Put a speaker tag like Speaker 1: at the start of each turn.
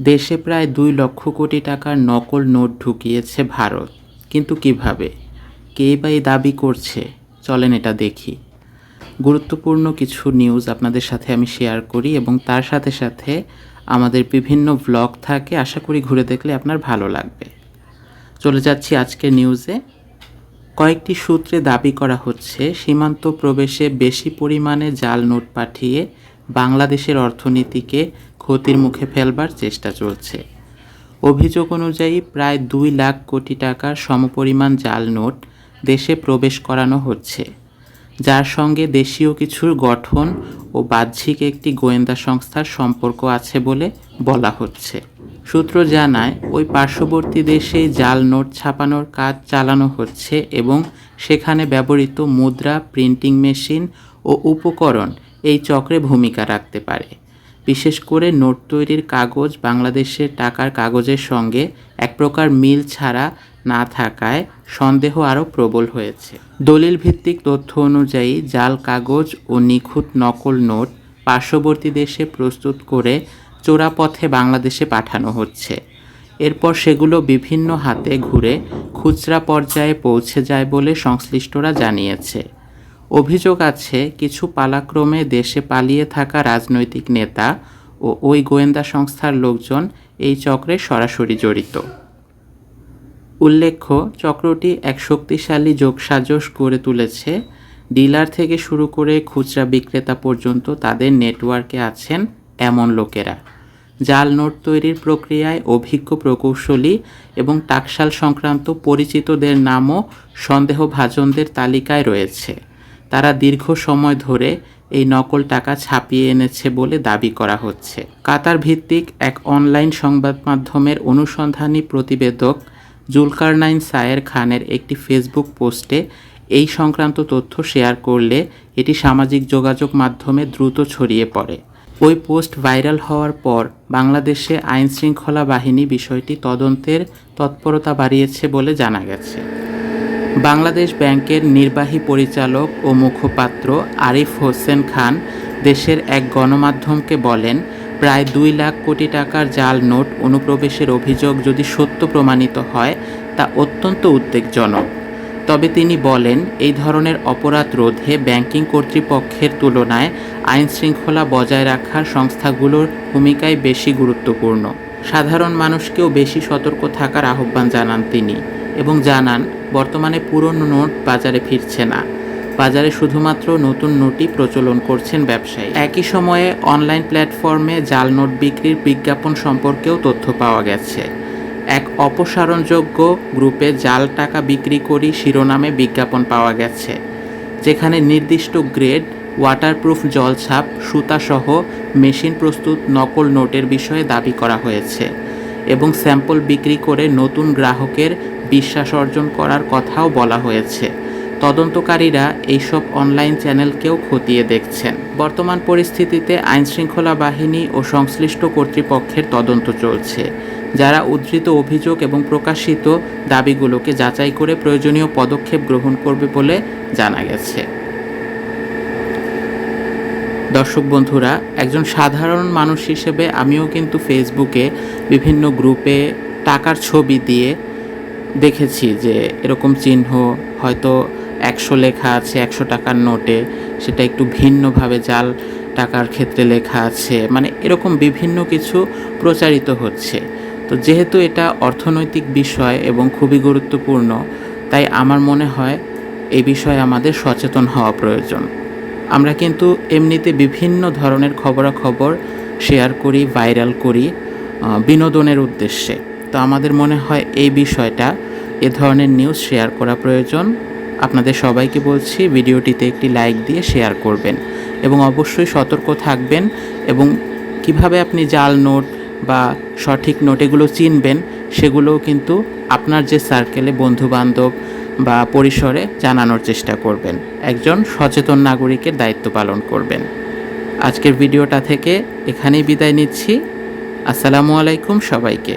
Speaker 1: দেশে প্রায় দুই লক্ষ কোটি টাকার নকল নোট ঢুকিয়েছে ভারত। কিন্তু কীভাবে? কেই বা এই দাবি করছে? চলেন এটা দেখি। গুরুত্বপূর্ণ কিছু নিউজ আপনাদের সাথে আমি শেয়ার করি এবং তার সাথে সাথে আমাদের বিভিন্ন ব্লগ থাকে, আশা করি ঘুরে দেখলে আপনার ভালো লাগবে। চলে যাচ্ছি আজকের নিউজে কয়েকটি সূত্রে দাবি করা হচ্ছে, সীমান্ত প্রবেশে বেশি পরিমাণে জাল নোট পাঠিয়ে বাংলাদেশের অর্থনীতিকে ক্ষতির মুখে ফেলবার চেষ্টা চলছে। অভিযোগ অনুযায়ী প্রায় দুই লাখ কোটি টাকার সমপরিমাণ জাল নোট দেশে প্রবেশ করানো হচ্ছে, যার সঙ্গে দেশীয় কিছুর গঠন ও বাহ্যিক একটি গোয়েন্দা সংস্থার সম্পর্ক আছে বলে বলা হচ্ছে। সূত্র জানায়, ওই পার্শ্ববর্তী দেশে জাল নোট ছাপানোর কাজ চালানো হচ্ছে এবং সেখানে ব্যবহৃত মুদ্রা, প্রিন্টিং মেশিন ও উপকরণ এই চক্রে ভূমিকা রাখতে পারে। বিশেষ করে নোট তৈরির কাগজ, বাংলাদেশের টাকার কাগজের সঙ্গে এক প্রকার মিল ছাড়া না থাকায় সন্দেহ আরও প্রবল হয়েছে। দলিল ভিত্তিক তথ্য অনুযায়ী জাল কাগজ ও নিখুঁত নকল নোট পার্শ্ববর্তী দেশে প্রস্তুত করে চোরাপথে বাংলাদেশে পাঠানো হচ্ছে। এরপর সেগুলো বিভিন্ন হাতে ঘুরে খুচরা পর্যায়ে পৌঁছে যায় বলে সংশ্লিষ্টরা জানিয়েছে। অভিযোগ আছে, কিছু পালাক্রমে দেশে পালিয়ে থাকা রাজনৈতিক নেতা ও ওই গোয়েন্দা সংস্থার লোকজন এই চক্রে সরাসরি জড়িত। উল্লেখ্য, চক্রটি এক শক্তিশালী যোগসাজশ গড়ে তুলেছে। ডিলার থেকে শুরু করে খুচরা বিক্রেতা পর্যন্ত তাদের নেটওয়ার্কে আছেন এমন লোকেরা। জাল নোট তৈরির প্রক্রিয়ায় অভিজ্ঞ প্রকৌশলী এবং টাকশাল সংক্রান্ত পরিচিতদের নামও সন্দেহভাজনদের তালিকায় রয়েছে। তারা দীর্ঘ সময় ধরে এই নকল টাকা ছাপিয়ে এনেছে বলে দাবি করা হচ্ছে। কাতার ভিত্তিক এক অনলাইন সংবাদ মাধ্যমের অনুসন্ধানী প্রতিবেদক জুলকারনাইন সায়ের খানের একটি ফেসবুক পোস্টে এই সংক্রান্ত তথ্য শেয়ার করলে এটি সামাজিক যোগাযোগ মাধ্যমে দ্রুত ছড়িয়ে পড়ে। ওই পোস্ট ভাইরাল হওয়ার পর বাংলাদেশে আইন শৃঙ্খলা বাহিনী বিষয়টি তদন্তের তৎপরতা বাড়িয়েছে বলে জানা গেছে। বাংলাদেশ ব্যাংকের নির্বাহী পরিচালক ও মুখপাত্র আরিফ হোসেন খান দেশের এক গণমাধ্যমকে বলেন, প্রায় দুই লাখ কোটি টাকার জাল নোট অনুপ্রবেশের অভিযোগ যদি সত্য প্রমাণিত হয়, তা অত্যন্ত উদ্বেগজনক। তবে তিনি বলেন, এই ধরনের অপরাধ রোধে ব্যাংকিং কর্তৃপক্ষের তুলনায় আইন শৃঙ্খলা বজায় রাখার সংস্থাগুলোর ভূমিকাই বেশি গুরুত্বপূর্ণ। সাধারণ মানুষকেও বেশি সতর্ক থাকার আহ্বান জানান তিনি। এবং জানান, বর্তমানে পুরনো নোট বাজারে ফিরছে না। বাজারে শুধুমাত্র নতুন নোটই প্রচলন করছেন ব্যবসায়ী। একই সময়ে অনলাইন প্ল্যাটফর্মে জাল নোট বিক্রির বিজ্ঞাপন সম্পর্কেও তথ্য পাওয়া গেছে। এক অপসারণযোগ্য গ্রুপে জাল টাকা বিক্রি করি শিরোনামে বিজ্ঞাপন পাওয়া গেছে, যেখানে নির্দিষ্ট গ্রেড ওয়াটারপ্রুফ জলছাপ, সুতাসহ মেশিন প্রস্তুত নকল নোটের বিষয়ে দাবি করা হয়েছে এবং স্যাম্পল বিক্রি করে নতুন গ্রাহকের বিশ্বাস অর্জন করার কথাও বলা হয়েছে। তদন্তকারীরা এইসব অনলাইন চ্যানেলকেও খতিয়ে দেখছেন। বর্তমান পরিস্থিতিতে আইনশৃঙ্খলা বাহিনী ও সংশ্লিষ্ট কর্তৃপক্ষের তদন্ত চলছে, যারা উদ্ধৃত অভিযোগ এবং প্রকাশিত দাবিগুলোকে যাচাই করে প্রয়োজনীয় পদক্ষেপ গ্রহণ করবে বলে জানা গেছে। দর্শক বন্ধুরা, একজন সাধারণ মানুষ হিসেবে আমিও কিন্তু ফেসবুকে বিভিন্ন গ্রুপে টাকার ছবি দিয়ে দেখেছি যে এরকম চিহ্ন হয়তো একশো লেখা আছে, একশো টাকার নোটে। সেটা একটু ভিন্নভাবে জাল টাকার ক্ষেত্রে লেখা আছে। মানে এরকম বিভিন্ন কিছু প্রচারিত হচ্ছে। তো যেহেতু এটা অর্থনৈতিক বিষয় এবং খুবই গুরুত্বপূর্ণ, তাই আমার মনে হয় এই বিষয়ে আমাদের সচেতন হওয়া প্রয়োজন। আমরা কিন্তু এমনিতে বিভিন্ন ধরনের খবরাখবর শেয়ার করি ভাইরাল করি বিনোদনের উদ্দেশ্যে। তো আমাদের মনে হয় এই বিষয়টা, এ ধরনের নিউজ শেয়ার করা প্রয়োজন। আপনাদের সবাইকে বলছি, ভিডিওটিতে একটি লাইক দিয়ে শেয়ার করবেন এবং অবশ্যই সতর্ক থাকবেন এবং কীভাবে আপনি জাল নোট বা সঠিক নোট এগুলো চিনবেন, সেগুলোও কিন্তু আপনার যে সার্কেলে বন্ধুবান্ধব বা পরিসরে জানানোর চেষ্টা করবেন। একজন সচেতন নাগরিকের দায়িত্ব পালন করবেন। আজকের ভিডিওটা থেকে এখানেই বিদায় নিচ্ছি। আসসালামু আলাইকুম সবাইকে।